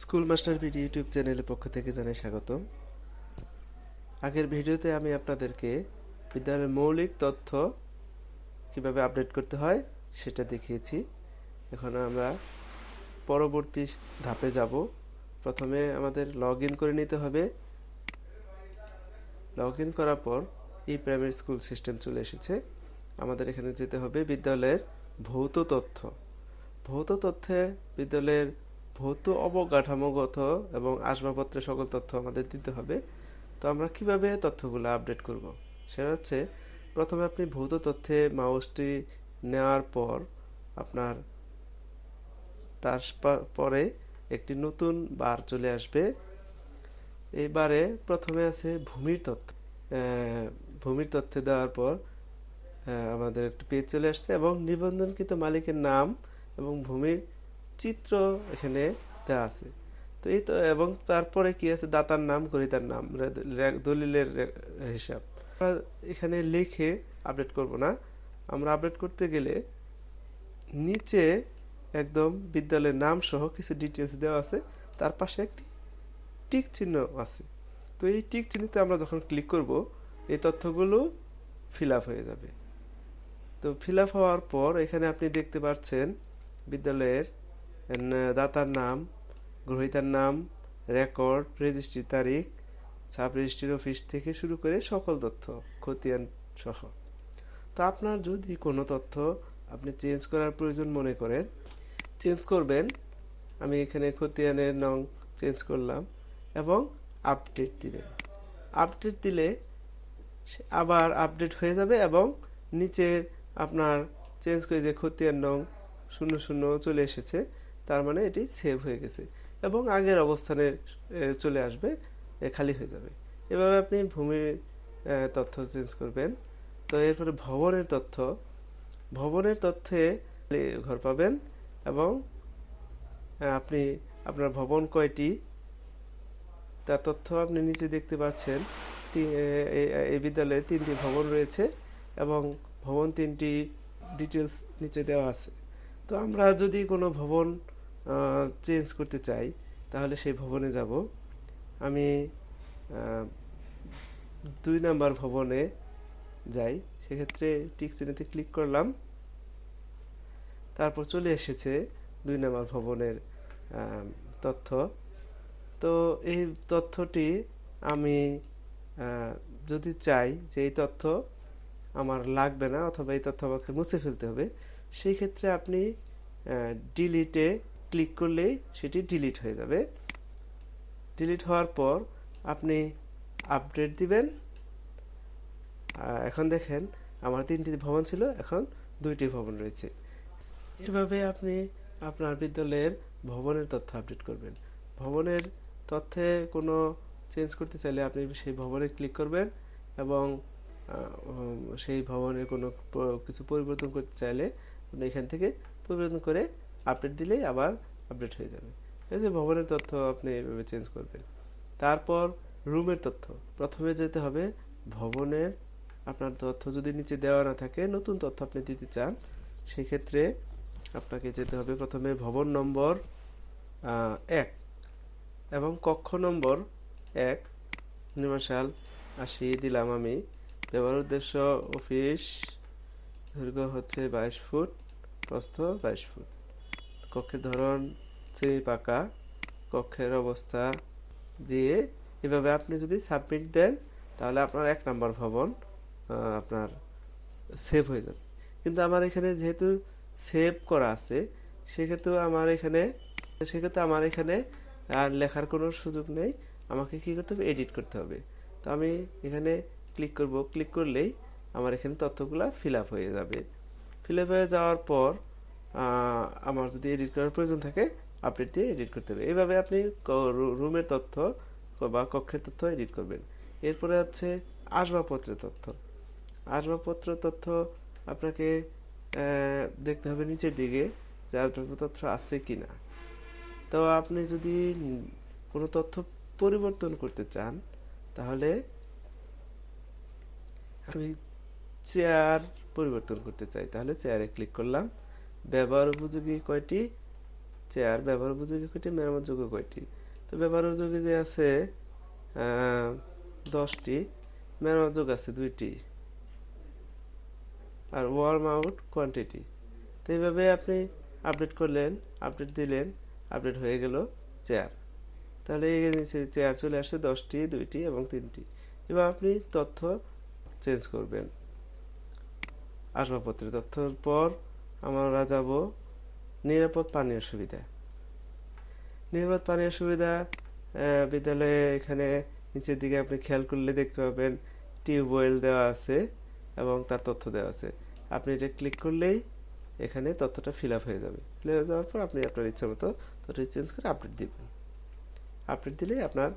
School master BD YouTube চ্যানেলের পক্ষ থেকে জানাই স্বাগতম। আগের ভিডিওতে আমি আপনাদেরকে বিদ্যালয়ের মৌলিক তথ্য কীভাবে আপডেট করতে হয় সেটা দেখিয়েছি। এখন আমরা পরবর্তী ধাপে যাব। প্রথমে আমাদের লগ ইন করে নিতে হবে। লগ ইন করার পর ই প্রাইমারি স্কুল সিস্টেম চলে এসেছে। আমাদের এখানে যেতে হবে বিদ্যালয়ের ভৌত তথ্য। ভৌত তথ্যে বিদ্যালয়ের ভৌত অবকাঠামোগত এবং আসবাবপত্রের সকল তথ্য আমাদের দিতে হবে। তো আমরা কীভাবে তথ্যগুলো আপডেট করব? সেটা হচ্ছে, প্রথমে আপনি ভৌত তথ্যে মাউসটি নেওয়ার পর আপনার তার পরে একটি নতুন বার চলে আসবে। এইবারে প্রথমে আছে ভূমির তথ্য। ভূমির তথ্য দেওয়ার পর আমাদের একটি পেজ চলে আসছে এবং নিবন্ধনকৃত মালিকের নাম এবং ভূমির চিত্র এখানে দেওয়া আছে। তো এই তো, এবং তারপরে কি আছে? দাতার নাম গ্রহীতার নাম দলিলের হিসাব। আমরা এখানে লিখে আপডেট করব না। আমরা আপডেট করতে গেলে নিচে একদম বিদ্যালয়ের নাম সহ কিছু ডিটেলস দেওয়া আছে। তার পাশে একটি টিক চিহ্ন আছে। তো এই টিক চিহ্নতে আমরা যখন ক্লিক করব, এই তথ্যগুলো ফিল হয়ে যাবে। তো ফিল হওয়ার পর এখানে আপনি দেখতে পাচ্ছেন বিদ্যালয়ের দাতার নাম, গ্রহীতার নাম, রেকর্ড রেজিস্ট্রি তারিখ সাব রেজিস্ট্রির অফিস থেকে শুরু করে সকল তথ্য, খতিয়ান সহ। তো আপনার যদি কোনো তথ্য আপনি চেঞ্জ করার প্রয়োজন মনে করেন, চেঞ্জ করবেন। আমি এখানে খতিয়ানের নং চেঞ্জ করলাম এবং আপডেট দিবেন আপডেট দিলে আবার আপডেট হয়ে যাবে এবং নিচে আপনার চেঞ্জ করে যে খতিয়ান নং শূন্য শূন্য চলে এসেছে তার মানে এটি সেভ হয়ে গেছে এবং আগের অবস্থানে চলে আসবে খালি হয়ে যাবে। এভাবে আপনি ভূমির তথ্য চেঞ্জ করবেন। তো এরপরে ভবনের তথ্য। ভবনের তথ্যে ঘর পাবেন এবং আপনি, আপনার ভবন কয়টি? তার তথ্য আপনি নিচে দেখতে পাচ্ছেন। এই বিদ্যালয়ে তিনটি ভবন রয়েছে এবং ভবন তিনটি ডিটেলস নিচে দেওয়া আছে। তো আমরা যদি কোনো ভবন চেঞ্জ করতে চাই, তাহলে সেই ভবনে যাব। আমি দুই নাম্বার ভবনে যাই। সেক্ষেত্রে টিক চিহ্নতে ক্লিক করলাম। তারপর চলে এসেছে দুই নাম্বার ভবনের তথ্য। তো এই তথ্যটি আমি যদি চাই যে এই তথ্য আমার লাগবে না, অথবা এই তথ্য আমাকে মুছে ফেলতে হবে, সেই ক্ষেত্রে আপনি ডিলিটে ক্লিক করলেই সেটি ডিলিট হয়ে যাবে। ডিলিট হওয়ার পর আপনি আপডেট দিবেন। এখন দেখেন, আমার তিনটি ভবন ছিল, এখন দুইটি ভবন রয়েছে। এভাবে আপনি আপনার বিদ্যালয়ের ভবনের তথ্য আপডেট করবেন। ভবনের তথ্যে কোনো চেঞ্জ করতে চাইলে আপনি সেই ভবনে ক্লিক করবেন এবং সেই ভবনের কোনো কিছু পরিবর্তন করতে চাইলে আপনি এখান থেকে পরিবর্তন করে আপডেট দিলেই আবার আপডেট হয়ে যাবে। এই যে ভবনের তথ্য আপনি এভাবে চেঞ্জ করবেন। তারপর রুমের তথ্য। প্রথমে যেতে হবে ভবনের আপনার তথ্য যদি নিচে দেওয়া না থাকে, নতুন তথ্য আপনি দিতে চান, সেক্ষেত্রে আপনাকে যেতে হবে প্রথমে ভবন নম্বর এক এবং কক্ষ নম্বর এক। নির্মাশাল আশি দিলাম আমি। ব্যবহার উদ্দেশ্য অফিস দৈর্ঘ্য হচ্ছে বাইশ ফুট, প্রস্থ বাইশ ফুট। কক্ষের ধরন সেমি পাকা, কক্ষের অবস্থা দিয়ে এভাবে আপনি যদি সাবমিট দেন, তাহলে আপনার এক নম্বর ভবন আপনার সেভ হয়ে যাবে। কিন্তু আমার এখানে যেহেতু সেভ করা আছে সেক্ষেত্রে আমার এখানে সেক্ষেত্রে আমার এখানে আর লেখার কোনো সুযোগ নেই, আমাকে কী করতে হবে? এডিট করতে হবে। তো আমি এখানে ক্লিক করব। ক্লিক করলেই আমার এখানে তথ্যগুলো ফিল আপ হয়ে যাবে। ফিল আপ হয়ে যাওয়ার পর আমার যদি এডিট করার প্রয়োজন থাকে আপডেট দিয়ে এডিট করতে হবে। এইভাবে আপনি রুমের তথ্য বা কক্ষের তথ্য এডিট করবেন। এরপরে হচ্ছে আসবাবপত্রের তথ্য। আসবাবপত্র তথ্য আপনাকে দেখতে হবে নিচের দিকে যে আসবাবপত্র তথ্য আছে কি না তো আপনি যদি কোনো তথ্য পরিবর্তন করতে চান, তাহলে আমি চেয়ার পরিবর্তন করতে চাই। তাহলে চেয়ারে ক্লিক করলাম। ব্যবহার উপযোগী কয়টি? চেয়ার ব্যবহার উপযোগী কয়টি? মেরামত মেরামতযোগ্য কয়টি? তো ব্যবহার উপযোগী যে আছে দশটি মেরামতযোগ্য আছে দুইটি। আর ওয়ার্ম আউট কোয়ান্টিটি তো এইভাবে আপনি আপডেট করলেন আপডেট দিলেন আপডেট হয়ে গেল চেয়ার। তাহলে এই চেয়ার চলে আসছে দশটি, দুইটি এবং তিনটি। এবার আপনি তথ্য চেঞ্জ করবেন। আসবাবপত্রের তথ্যর পর আমরা যাব নিরাপদ পানীয় সুবিধা। নিরাপদ পানীয় সুবিধা বিদ্যালয়ে এখানে নিচের দিকে আপনি খেয়াল করলে দেখতে পাবেন টিউবওয়েল দেওয়া আছে এবং তার তথ্য দেওয়া আছে। আপনি এটা ক্লিক করলেই এখানে তথ্যটা ফিল আপ হয়ে যাবে। ফিল হয়ে যাওয়ার পর আপনি আপনার ইচ্ছা মতো তথ্যটি চেঞ্জ করে আপডেট দিবেন। আপডেট দিলেই আপনার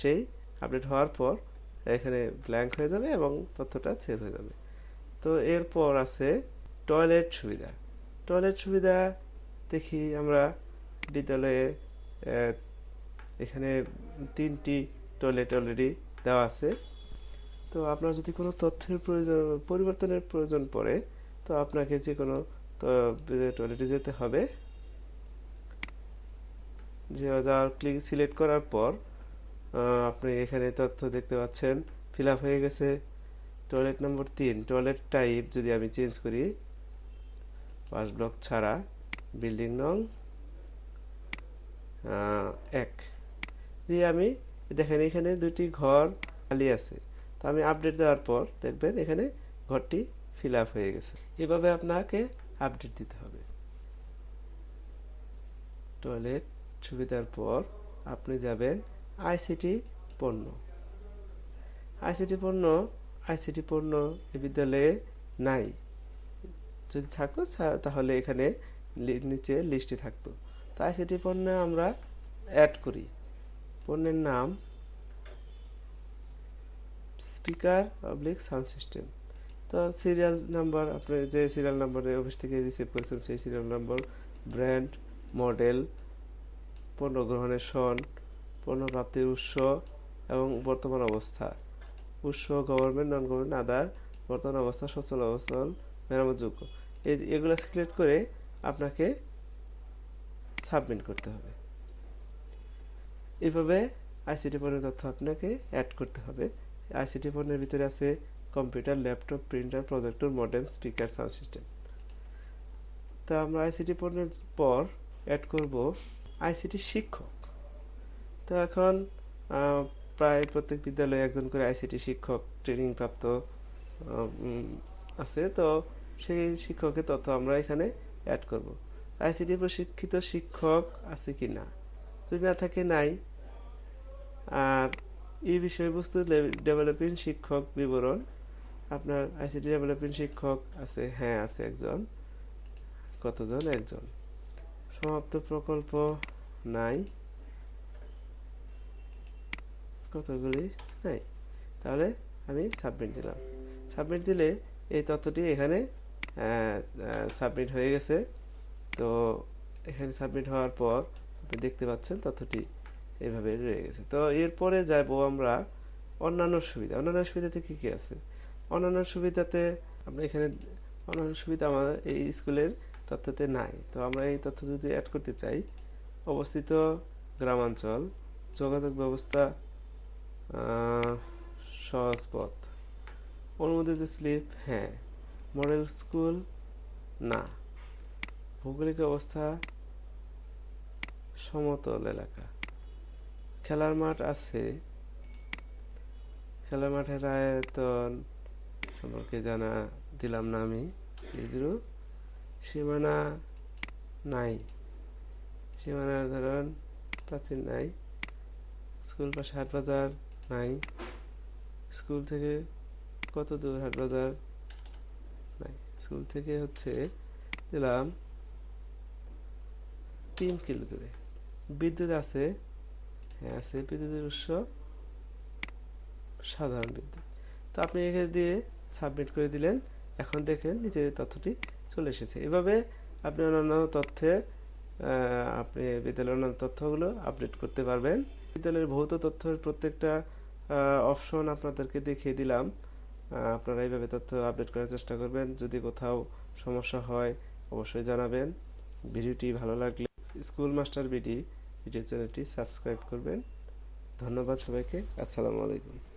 সেই আপডেট হওয়ার পর এখানে ব্ল্যাঙ্ক হয়ে যাবে এবং তথ্যটা সেভ হয়ে যাবে। তো এরপর আছে টয়লেট সুবিধা। টয়লেট সুবিধা, দেখি আমরা বিদ্যালয়ে এখানে তিনটি টয়লেট অলরেডি দেওয়া আছে। তো আপনার যদি কোনো তথ্যের প্রয়োজন, পরিবর্তনের প্রয়োজন পড়ে, তো আপনাকে যে কোনো টয়লেটে যেতে হবে। যে যাওয়ার ক্লিক সিলেক্ট করার পর আপনি এখানে তথ্য দেখতে পাচ্ছেন ফিল আপ হয়ে গেছে। টয়লেট নম্বর তিন টয়লেট টাইপ যদি আমি চেঞ্জ করি পাঁচ ব্লক ছাড়া বিল্ডিং নং এক। দিয়ে আমি দেখেন এখানে দুটি ঘর খালি আছে। তো আমি আপডেট দেওয়ার পর দেখবেন এখানে ঘরটি ফিল হয়ে গেছে। এভাবে আপনাকে আপডেট দিতে হবে। টয়লেট সুবিধার পর আপনি যাবেন আইসিটি পণ্য। আইসিটি পণ্য আইসিটি পণ্য এই বিদ্যালয়ে নাই। যদি থাকতো তাহলে এখানে নিচে লিস্টে থাকতো। তো আইসিটি পণ্য আমরা অ্যাড করি। পণ্যের নাম স্পিকার পাবলিক সাউন্ড সিস্টেম তো সিরিয়াল নাম্বার আপনি যে সিরিয়াল নাম্বারে অফিস থেকে রিসিভ করেছেন, সেই সিরিয়াল নাম্বার ব্র্যান্ড মডেল পণ্য গ্রহণের সন, পণ্য প্রাপ্তির উৎস এবং বর্তমান অবস্থা। উৎস গভর্নমেন্ট নন গভর্নমেন্ট আদার বর্তমান অবস্থা, সচল অবস্থল মেরামতযোগ্য। এগুলো সিলেক্ট করে আপনাকে সাবমিট করতে হবে। এইভাবে আইসিটি পণ্যের তথ্য আপনাকে অ্যাড করতে হবে। আইসিটি পণ্যের ভিতরে আছে computer laptop printer projector modem speaker sound system তা আমরা আইসিটি পণ্যের পর অ্যাড করব আইসিটি শিক্ষক। তো এখন প্রায় প্রত্যেক বিদ্যালয়ে একজন করে আইসিটি শিক্ষক ট্রেনিং প্রাপ্ত আছে। তো সেই শিক্ষকের তথ্য আমরা এখানে অ্যাড করব। আইসিটি প্রশিক্ষিত শিক্ষক আছে কি না যদি না থাকে, নাই। আর এই বিষয়বস্তু ডেভেলপিং শিক্ষক বিবরণ। আপনার আইসিটি ডেভেলপিং শিক্ষক আছে হ্যাঁ আছে একজন। কতজন? একজন। সমাপ্ত প্রকল্প নাই। কতগুলি? নাই। তাহলে আমি সাবমিট দিলাম। সাবমিট দিলে এই তথ্যটি এখানে সাবমিট হয়ে গেছে। তো এখানে সাবমিট হওয়ার পর আপনি দেখতে পাচ্ছেন তথ্যটি এভাবে রয়ে গেছে। তো এরপরে যাব আমরা অন্যান্য সুবিধা। অন্যান্য সুবিধাতে কী কী আছে? অন্যান্য সুবিধাতে আমরা এখানে, অন্যান্য সুবিধা আমাদের এই স্কুলের তথ্যতে নাই। তো আমরা এই তথ্য যদি অ্যাড করতে চাই, অবস্থিত গ্রামাঞ্চল, যোগাযোগ ব্যবস্থা সহজ পথ অনুমোদিত স্লিপ হ্যাঁ। Model school? না। ভৌগোলিক অবস্থা? সমতল এলাকা। খেলার মাঠ আছে। খেলার মাঠের আয়তন সম্পর্কে জানা দিলাম না আমি। ইজরু? সীমানা নাই। সীমানা ধরুন প্রাচীন নাই। স্কুল পাশে হাট বাজার নাই। স্কুল থেকে কত দূর হাট বাজার স্কুল থেকে হচ্ছে দিলাম তিন কিলো দূরে বিদ্যুৎ আছে হ্যাঁ আছে বিদ্যুতের উৎস সাধারণ বিদ্যুৎ। তো আপনি এখানে দিয়ে সাবমিট করে দিলেন, এখন দেখেন নিজের তথ্যটি চলে এসেছে। এভাবে আপনি অন্যান্য তথ্যে আপনি বিদ্যালয়ের অন্যান্য তথ্যগুলো আপডেট করতে পারবেন। বিদ্যালয়ের ভৌত তথ্যের প্রত্যেকটা অপশন আপনাদেরকে দেখিয়ে দিলাম। আপনারা এইভাবে তথ্য আপডেট করার চেষ্টা করবেন। যদি কোথাও সমস্যা হয়, অবশ্যই জানাবেন। ভিডিওটি ভালো লাগলে স্কুল মাস্টার বিডি ভিডিও চ্যানেলটি সাবস্ক্রাইব করবেন। ধন্যবাদ সবাইকে। আসসালামু আলাইকুম।